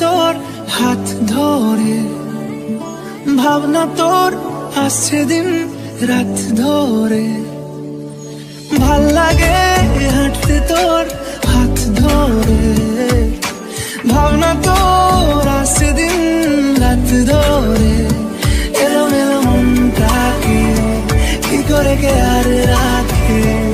তোর হাত ধরে। ভাবনা তোর আসছে দিন রাত ধরে। ভালো লাগে হাঁটতে তোর হাত ধরে। ভাবনা তোর আসছে দিন রাত ধরে। এরম এরম মনটাকে কি করে কে আর রাখে?